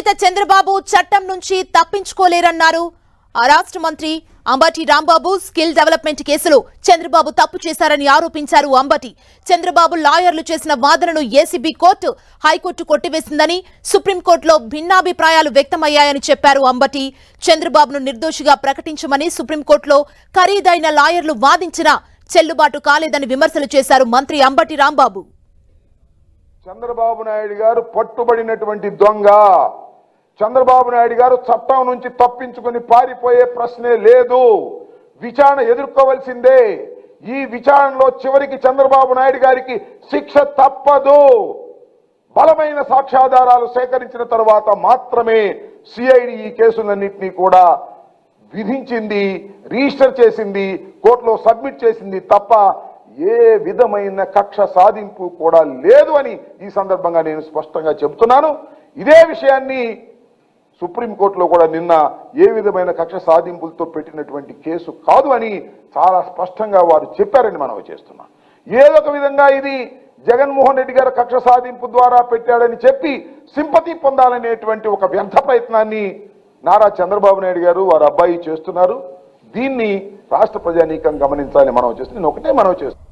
అధినేత చంద్రబాబు చట్టం నుంచి తప్పించుకోలేరన్నారు. రాష్ట్ర మంత్రి అంబటి రాంబాబు స్కిల్ డెవలప్మెంట్ కేసులో చంద్రబాబు తప్పు చేశారని ఆరోపించారు అంబటి. చంద్రబాబు లాయర్లు చేసిన వాదనను ఏసీబీ కోర్టు హైకోర్టు కొట్టివేసిందని సుప్రీంకోర్టులో భిన్నాభిప్రాయాలు వ్యక్తమయ్యాయని చెప్పారు అంబటి. చంద్రబాబును నిర్దోషిగా ప్రకటించమని సుప్రీంకోర్టులో ఖరీదైన లాయర్లు వాదించినా చెల్లుబాటు కాలేదని విమర్శలు చేశారు మంత్రి అంబటి రాంబాబు. చంద్రబాబు నాయుడు గారు పట్టుబడినటువంటి దొంగ. చంద్రబాబు నాయుడు గారు చట్టం నుంచి తప్పించుకుని పారిపోయే ప్రశ్నే లేదు. విచారణ ఎదుర్కోవలసిందే. ఈ విచారణలో చివరికి చంద్రబాబు నాయుడు గారికి శిక్ష తప్పదు. బలమైన సాక్ష్యాధారాలు సేకరించిన తర్వాత మాత్రమే సిఐడి ఈ కేసులన్నింటినీ కూడా విధించింది రిజిస్టర్ చేసింది కోర్టులో సబ్మిట్ చేసింది తప్ప ఏ విధమైన కక్ష సాధింపు కూడా లేదు అని ఈ సందర్భంగా నేను స్పష్టంగా చెబుతున్నాను. ఇదే విషయాన్ని సుప్రీంకోర్టులో కూడా నిన్న ఏ విధమైన కక్ష సాధింపులతో పెట్టినటువంటి కేసు కాదు అని చాలా స్పష్టంగా వారు చెప్పారని మనం చేస్తున్నాం. ఏదో ఒక విధంగా ఇది జగన్మోహన్ రెడ్డి గారు కక్ష సాధింపు ద్వారా పెట్టాడని చెప్పి సింపతి పొందాలనేటువంటి ఒక వ్యర్థ ప్రయత్నాన్ని నారా చంద్రబాబు నాయుడు గారు వారి అబ్బాయి చేస్తున్నారు. దీన్ని రాష్ట్ర ప్రజానీకం గమనించాలని మనం చేస్తుంది నేను ఒకటే మనం చేస్తున్నాం.